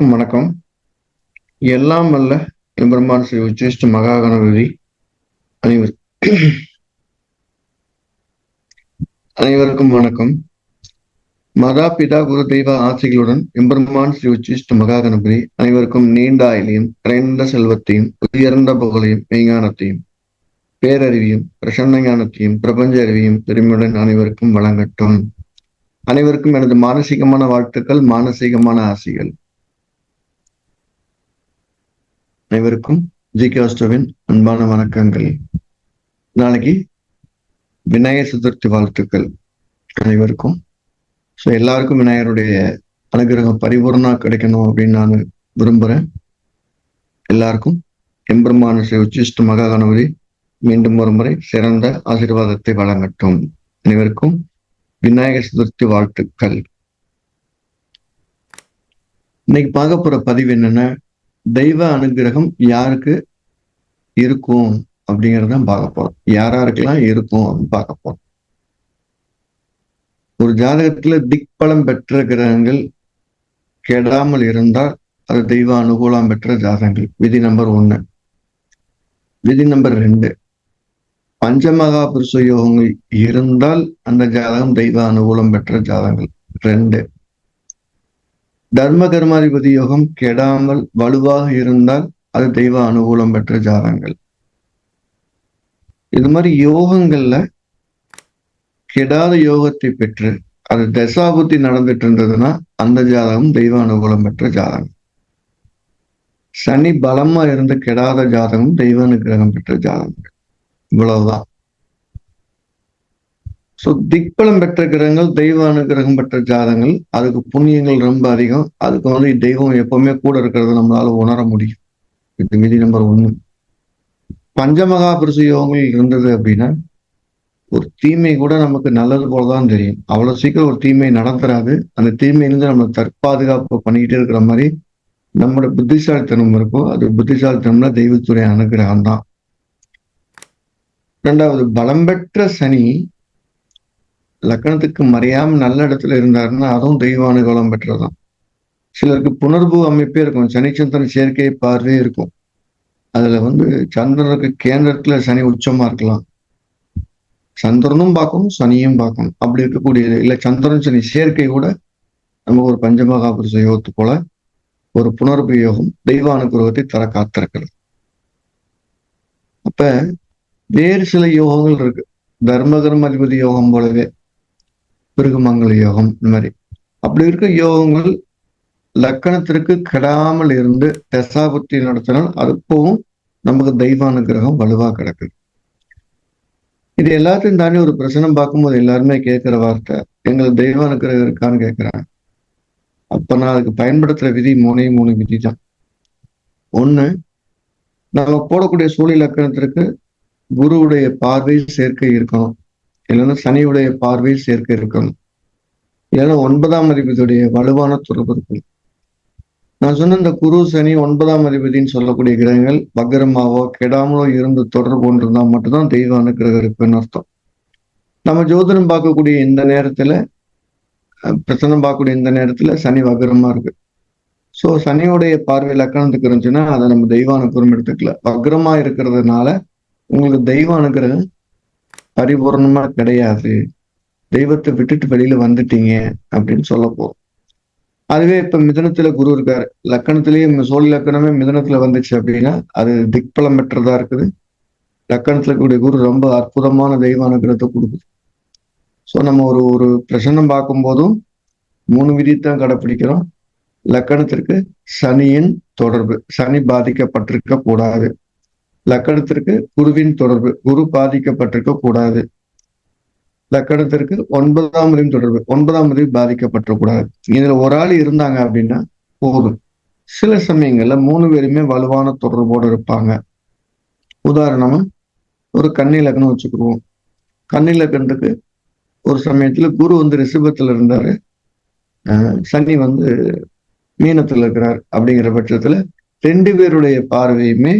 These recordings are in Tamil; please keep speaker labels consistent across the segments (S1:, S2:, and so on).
S1: அனைவருக்கும் வணக்கம். எல்லாம் அல்ல எம்பெருமான் ஸ்ரீ உச்சிஷ்ட மகாகணபதி அனைவர். அனைவருக்கும் வணக்கம். மகா பிதா குரு தெய்வ ஆசைகளுடன் எம்பெருமான் ஸ்ரீ உச்சிஷ்ட மகாகணபதி அனைவருக்கும் நீண்ட ஆயிலையும் குறைந்த செல்வத்தையும் உயர்ந்த புகழையும் மெய்ஞானத்தையும் பேரறிவியும் பிரசன்ன ஞானத்தையும் பிரபஞ்ச அறிவியும் பெருமையுடன் அனைவருக்கும் வழங்கட்டும். அனைவருக்கும் எனது மானசீகமான வாழ்த்துக்கள் மானசீகமான ஆசைகள். அனைவருக்கும் ஜி காஸ்டோவின் அன்பான வணக்கங்கள். நாளைக்கு விநாயகர் சதுர்த்தி வாழ்த்துக்கள் அனைவருக்கும். ஸோ எல்லாருக்கும் விநாயகருடைய அனுகிரகம் பரிபூர்ணா கிடைக்கணும் அப்படின்னு நான் விரும்புகிறேன் எல்லாருக்கும் எம்பெருமான ஸ்ரீ உச்சிஷ்ட மகா கணபதி மீண்டும் ஒரு முறை சிறந்த ஆசீர்வாதத்தை வழங்கட்டும். அனைவருக்கும் விநாயகர் சதுர்த்தி வாழ்த்துக்கள். இன்னைக்கு பார்க்க போற பதிவு என்னன்னா தெய்வ அனுகிரகம் யாருக்கு இருக்கும் அப்படிங்கிறத பார்க்க போறோம். யாராருக்கெல்லாம் இருக்கும் அப்படின்னு பார்க்க போறோம். ஒரு ஜாதகத்துல திக்பலம் பெற்ற கிரகங்கள் கெடாமல் இருந்தால் அது தெய்வ அனுகூலம் பெற்ற ஜாதகங்கள். விதி நம்பர் ஒண்ணு. விதி நம்பர் ரெண்டு. பஞ்சமகா புருஷ யோகங்கள் இருந்தால் அந்த ஜாதகம் தெய்வ அனுகூலம் பெற்ற ஜாதகங்கள். ரெண்டு. தர்ம கர்மாதிபதி யோகம் கெடாமல் வலுவாக இருந்தால் அது தெய்வ அனுகூலம் பெற்ற ஜாதகங்கள். இது மாதிரி யோகங்கள்ல கெடாத யோகத்தை பெற்று அது தசாபுத்தி நடந்துட்டு இருந்ததுன்னா அந்த ஜாதகம் தெய்வ அனுகூலம் பெற்ற ஜாதகம். சனி பலமா இருந்து கெடாத ஜாதகம் தெய்வ அனுகிரகம் பெற்ற ஜாதகங்கள். இவ்வளவுதான். ஸோ திக்பலம் பெற்ற கிரகங்கள் தெய்வ அனுகிரகம் பெற்ற ஜாதங்கள் அதுக்கு புண்ணியங்கள் ரொம்ப அதிகம். அதுக்கு வந்து தெய்வம் எப்பவுமே கூட இருக்கிறத நம்மளால உணர முடியும். இது விதி நம்பர் ஒன்று பஞ்சமகா புருஷ யோகங்கள் இருந்தது அப்படின்னா ஒரு தீமை கூட நமக்கு நல்லது போலதான் தெரியும். அவ்வளவு சீக்கிரம் ஒரு தீமை நடந்துராது. அந்த தீமையிலிருந்து நம்ம தற்பாதுகாப்பு பண்ணிக்கிட்டே இருக்கிற மாதிரி நம்மளோட புத்திசாலித்தனம் இருக்கும். அது புத்திசாலித்தனம்னா தெய்வத்துறை அனுகிரகம் தான் ரெண்டாவது பலம் பெற்ற சனி லக்கணத்துக்கு மறையாம நல்ல இடத்துல இருந்தாருன்னா அதுவும் தெய்வ அனுகூலம் பெற்றதான் சிலருக்கு புணர்வு அமைப்பே இருக்கும். சனிச்சந்திரன் சேர்க்கை பார்வையே இருக்கும். அதுல வந்து சந்திரனுக்கு கேந்திரத்துல சனி உச்சமா இருக்கலாம். சந்திரனும் பார்க்கணும் சனியும் பார்க்கணும். அப்படி இருக்கக்கூடியது. இல்ல சந்திரன் சனி சேர்க்கை கூட நமக்கு ஒரு பஞ்சமகாபுருஷ யோகத்து போல ஒரு புனர்பு யோகம் தெய்வ அனுகிரகத்தை தர காத்திருக்கிறது. அப்ப வேறு சில யோகங்கள் இருக்கு. தர்மகர்ம அதிபதி யோகம் போலவே பிருகுமங்கல யோகம் இந்த மாதிரி. அப்படி இருக்க யோகங்கள் லக்கணத்திற்கு கெடாமல் இருந்து தசாபுத்தி நடத்தினால் அதுப்பவும் நமக்கு தெய்வ கிரகம் வலுவா கிடக்குது. இது எல்லாத்தையும் தாண்டி ஒரு பிரச்சனை பார்க்கும்போது எல்லாருமே கேட்கிற வார்த்தை எங்களுக்கு தெய்வ கிரகம் இருக்கான்னு கேட்கிறாங்க. அப்ப நான் அதுக்கு பயன்படுத்துற விதி மூணே மூணு விதி தான். ஒண்ணு நம்ம போடக்கூடிய சூழல் லக்கணத்திற்கு குருவுடைய பார்வை சேர்க்கை இருக்கணும். இல்லைன்னா சனியுடைய பார்வை சேர்க்கை இருக்கணும் இல்லைன்னா ஒன்பதாம் அதிபதியுடைய வலுவான தொடர்பு இருக்கணும் நான் சொன்ன இந்த குரு சனி ஒன்பதாம் அதிபதினு சொல்லக்கூடிய கிரகங்கள் பக்ரமாவோ கெடாமலோ இருந்து தொடர்பு கொண்டிருந்தா மட்டும்தான் தெய்வ அனுக்கிரகம் இருக்குன்னு அர்த்தம். நம்ம ஜோதிடம் பார்க்கக்கூடிய இந்த நேரத்துல பிரச்சனை பார்க்கக்கூடிய இந்த நேரத்துல சனி வக்கரமா இருக்கு. ஸோ சனியுடைய பார்வை லக்கணத்துக்கு இருந்துச்சுன்னா அதை நம்ம தெய்வ அனுக்கிரகம் எடுத்துக்கல. வக்கரமா இருக்கிறதுனால உங்களுக்கு தெய்வ அனுக்கிரகம் பரிபூர்ணமா கிடையாது. தெய்வத்தை விட்டுட்டு வெளியில வந்துட்டீங்க அப்படின்னு சொல்ல போறோம். அதுவே இப்ப மிதனத்துல குரு இருக்காரு. லக்கணத்திலேயே சோழி லக்கணமே மிதனத்துல வந்துச்சு அப்படின்னா அது திக்பலம் பெற்றதா இருக்குது. லக்கணத்துல கூடிய குரு ரொம்ப அற்புதமான தெய்வ அனுகிரகத்தை கொடுக்குது. ஸோ நம்ம ஒரு ஒரு பிரசன்னம் பார்க்கும் போதும் மூணு விதித்தான் கடைப்பிடிக்கிறோம். லக்கணத்திற்கு சனியின் தொடர்பு. சனி பாதிக்கப்பட்டிருக்க கூடாது. லக்கணத்திற்கு குருவின் தொடர்பு குரு பாதிக்கப்பட்டிருக்க கூடாது. லக்கணத்திற்கு ஒன்பதாம் அறிவு தொடர்பு ஒன்பதாம் அறிவு பாதிக்கப்பட்டக்கூடாது இதுல ஒரு ஆள் இருந்தாங்க அப்படின்னா போதும். சில சமயங்கள்ல மூணு பேருமே வலுவான தொடர்போடு இருப்பாங்க. உதாரணமா ஒரு கன்னி லக்னம் வச்சுக்கிடுவோம் கன்னி லக்னத்துக்கு ஒரு சமயத்துல குரு வந்து ரிஷபத்துல இருந்தாரு. சனி வந்து மீனத்துல இருக்கிறார் அப்படிங்கிற பட்சத்துல ரெண்டு பேருடைய பார்வையுமே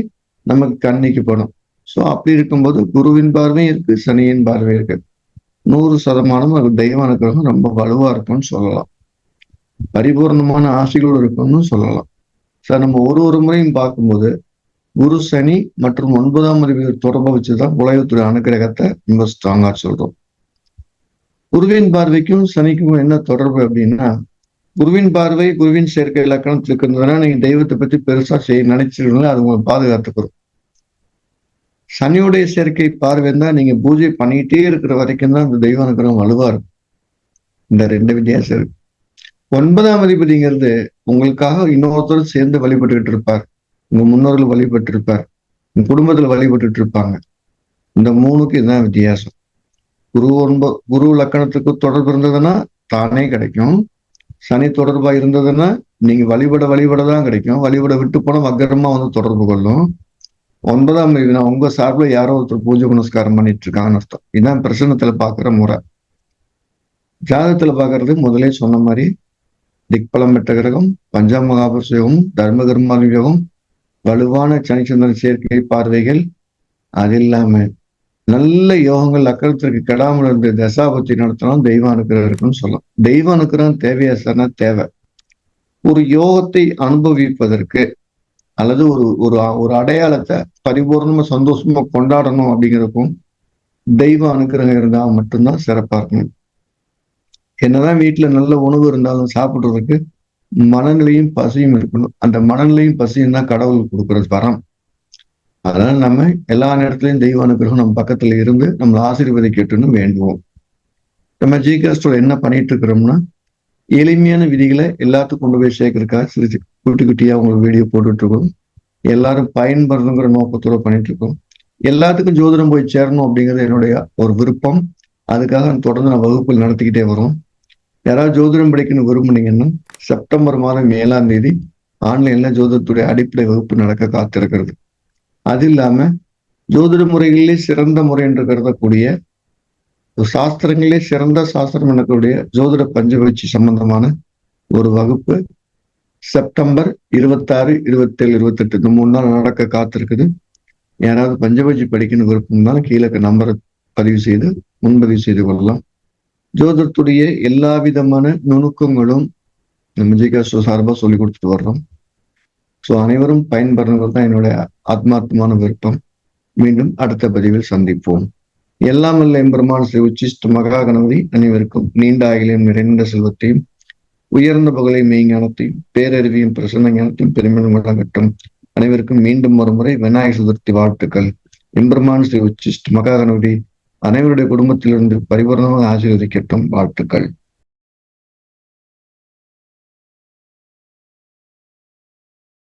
S1: நமக்கு கண்ணிக்கு படும். ஸோ அப்படி இருக்கும்போது குருவின் பார்வையும் இருக்கு சனியின் பார்வை இருக்கு. நூறு சதமானம் அது தெய்வ அனுக்கிரகம் ரொம்ப வலுவா இருக்கும்னு சொல்லலாம். பரிபூர்ணமான ஆசைகள் இருக்கும்னு சொல்லலாம். சார் நம்ம ஒரு ஒரு முறையும் பார்க்கும்போது குரு சனி மற்றும் ஒன்பதாம் அறிவு தொடர்பை வச்சுதான் உலகத்துடைய அனுக்கிரகத்தை ரொம்ப ஸ்ட்ராங்கா சொல்றோம். குருவின் பார்வைக்கும் சனிக்கும் என்ன தொடர்பு அப்படின்னா குருவின் பார்வை குருவின் சேர்க்கை இலக்கணம் இருக்கிறதுனா நீங்க தெய்வத்தை பத்தி பெருசா செய்ய நினைச்சிருக்கீங்களா? அது உங்களை பாதுகாத்துக்கிறோம் சனியுடைய சேர்க்கை பார்வை தான் நீங்க பூஜை பண்ணிட்டே இருக்கிற வரைக்கும் தான் அந்த தெய்வ அனுகிரகம் வலுவா இருக்கும். இந்த ரெண்டு வித்தியாசம் இருக்கு. ஒன்பதாம் அதிபதிங்கிறது உங்களுக்காக இன்னொருத்தர் சேர்ந்து வழிபட்டுக்கிட்டு இருப்பார். உங்க முன்னோர்கள் வழிபட்டு இருப்பார் உங்க குடும்பத்துல வழிபட்டுட்டு இருப்பாங்க. இந்த மூணுக்கு இதுதான் வித்தியாசம். குரு ஒன்ப குரு லக்கணத்துக்கு தொடர்பு இருந்ததுன்னா தானே கிடைக்கும். சனி தொடர்பா இருந்ததுன்னா நீங்க வழிபட வழிபட தான் கிடைக்கும். வழிபட விட்டு போனா வக்கரமா வந்து தொடர்பு கொள்ளும். ஒன்பதாம் தேதி உங்க சார்பில் யாரோ ஒருத்தர் பூஜை புனஸ்காரம் பண்ணிட்டு இருக்காங்கன்னு அர்த்தம். இதுதான் பிரசனத்துல பாக்குற முறை. ஜாதகத்துல பாக்குறது முதலே சொன்ன மாதிரி திக்பலம் பெற்ற கிரகம் பஞ்சாமகாபுர யோகம் தர்ம கர்மாலி யோகம் வலுவான சனிச்சந்திரன் சேர்க்கை பார்வைகள் அது இல்லாம நல்ல யோகங்கள் அக்கறத்திற்கு கெடாமல் இருந்து தசாபத்தி நடத்தணும் தெய்வ அனுக்கிரகம் இருக்குன்னு சொல்லலாம். தெய்வ அனுக்கிறம் தேவையா சார்னா தேவை? ஒரு யோகத்தை அனுபவிப்பதற்கு அல்லது ஒரு ஒரு ஒரு அடையாளத்தை பரிபூர்ணமா சந்தோஷமா கொண்டாடணும் அப்படிங்கிறப்போ தெய்வ அனுக்கிரகம் இருந்தா மட்டும்தான் சிறப்பா இருக்கும். என்னதான் வீட்டுல நல்ல உணவு இருந்தாலும் சாப்பிடுறதுக்கு மனநிலையும் பசியும் இருக்கணும். அந்த மனநிலையும் பசியும் தான் கடவுள் கொடுக்கறது வரம். அதனால நம்ம எல்லா நேரத்திலையும் தெய்வ அனுகிரகம் நம்ம பக்கத்துல இருந்து நம்மளை ஆசீர்வதிக்கட்டுன்னு வேண்டுவோம். நம்ம ஜிகாஸ்டோட என்ன பண்ணிட்டு இருக்கிறோம்னா எளிமையான விதிகளை எல்லாத்துக்கும் கொண்டு போய் சேர்க்கறதுக்காக சிறு குட்டி குட்டியா உங்களுக்கு வீடியோ போட்டுட்டு இருக்கோம் எல்லாரும் பயன்படுறதுங்கிற நோக்கத்தோட பண்ணிட்டு இருக்கோம் எல்லாத்துக்கும் ஜோதிடம் போய் சேரணும் அப்படிங்கிறது என்னுடைய ஒரு விருப்பம். அதுக்காக தொடர்ந்து நான் வகுப்பில் நடத்திக்கிட்டே வரும். யாராவது ஜோதிடம் படிக்கணும் விரும்புனீங்கன்னா செப்டம்பர் மாதம் ஏழாம் தேதி ஆன்லைன்ல ஜோதிடத்துடைய அடிப்படை வகுப்பு நடக்க காத்திருக்கிறது. அது இல்லாம ஜோதிட முறைகளிலே சிறந்த முறை என்று கருதக்கூடிய சாஸ்திரங்களே சிறந்த சாஸ்திரம் எனக்கூடிய ஜோதிட பஞ்சபட்சி சம்பந்தமான ஒரு வகுப்பு. செப்டம்பர் இருபத்தாறு இருபத்தேழு இருபத்தெட்டு இந்த மூணு நாள் நடக்க காத்திருக்குது. யாராவது பஞ்சபட்சி படிக்கணும் விருப்பம்னாலும் கீழே நம்பரை பதிவு செய்து முன்பதிவு செய்து கொள்ளலாம். ஜோதிடத்துடைய எல்லா விதமான நுணுக்கங்களும் நம்ம ஜிகாஸ்டோ சார்பாக சொல்லி கொடுத்துட்டு வர்றோம். ஸோ அனைவரும் பயன்பெறணுங்கிறது தான் என்னுடைய ஆத்மார்த்தமான விருப்பம். மீண்டும் அடுத்த பதிவில் சந்திப்போம். எல்லாம் அல்ல எம்பெருமான் ஸ்ரீ உச்சிஷ்ட மகா கணபதி அனைவருக்கும் நீண்ட ஆகிலையும் நிறைந்த செல்வத்தையும் உயர்ந்த புகழை மெய்ஞானத்தையும் பேரறிவியும் பிரசன்ன ஞானத்தையும் பெருமிதம் வழங்கட்டும். அனைவருக்கும் மீண்டும் ஒருமுறை விநாயக சதுர்த்தி வாழ்த்துக்கள். எம்பெருமான் ஸ்ரீ உச்சிஷ்ட மகா கணபதி அனைவருடைய குடும்பத்திலிருந்து பரிபூர்ணமாக ஆசீர்வதிக்கட்டும் வாழ்த்துக்கள்.